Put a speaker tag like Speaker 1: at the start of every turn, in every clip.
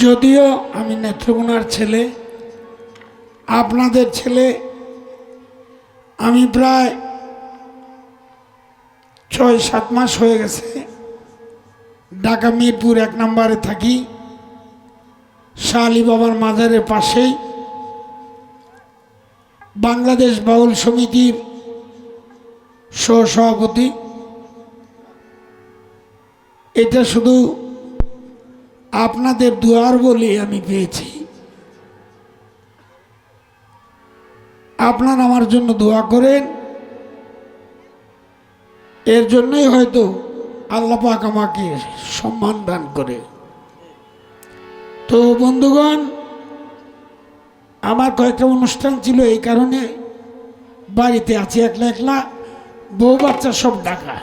Speaker 1: যদিও আমি নেত্রকোনার ছেলে, আপনাদের ছেলে, আমি প্রায় ছয়, সাত মাস হয়ে গেছে। ঢাকা, মিরপুর এক নম্বরে থাকি। শাহ বাবার মাজারের পাশেই। বাংলাদেশ বাউল সমিতির সহসভাপতি। এটা শুধু আপনাদের দুয়ার বলে আমি পেয়েছি। আপনার আমার জন্য দোয়া করেন। এর জন্যই হয়তো আল্লাপাক আমাকে সম্মান দান করে। তো বন্ধুগণ, আমার কয়েকটা অনুষ্ঠান ছিল এই কারণে বাড়িতে আছি একলা একলা, বউ বাচ্চা সব ডাকা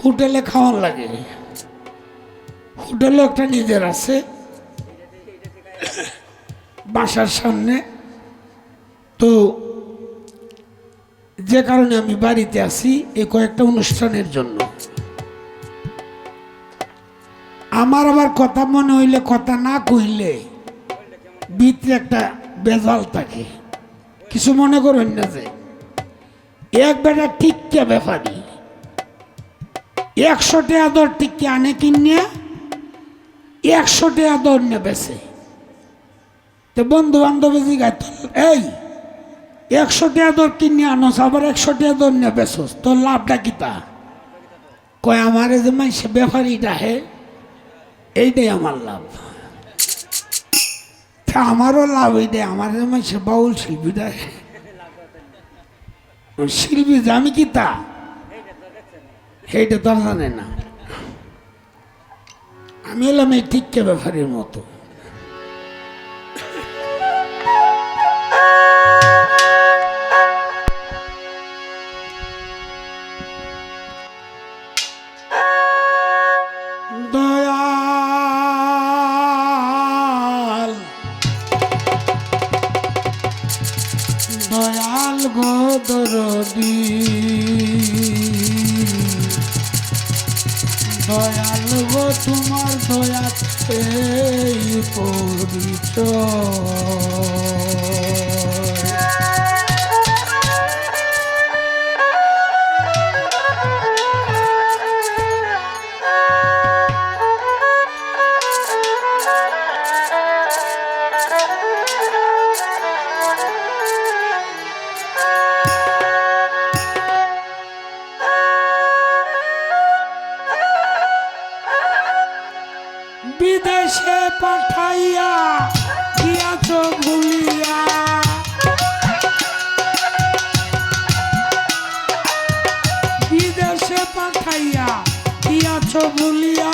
Speaker 1: হোটেলে খাওয়ান লাগে। হোটেলে একটা নিজের আছে। বাসার সামনে। তো যে কারণে আমি বাড়িতে আছি এই কয়েকটা অনুষ্ঠানের জন্য। আমার আবার কথা মনে হইলে কথা না কইলে ভিতরে একটা বেজাল থাকে। কিছু মনে করেন না যে, এক বেটা টিক্কা ব্যাপারী। একশো টাকা দর টিক্কা আনে কিনে একশো টাকা দর নিয়ে বেছে তো বন্ধু বান্ধব জিগায় তো এই, একশো টাকা দর কিনে আনোস, আবার একশো টাকা দর নিয়ে বেছোস তোর লাভটা কিতা কয়, আমার যে মাইসে ব্যাপারীটা হে, এইটাই আমার লাভ। আমারও লাভ এইটাই, আমার যে মাইসে বাউল শিল্পীটা শিল্পী আমি কি তা? সেইটা তো জানে না। আমি এলাম এই টিক্কে ব্যাপারের মতো দয়াল গো দরদি। দয়াল গো তোমার দয়াতে পরিচয় বিদেশে পাঠাইয়া দিয়াছ ভুলিয়া। বিদেশে পাঠাইয়া দিয়াছ ভুলিয়া।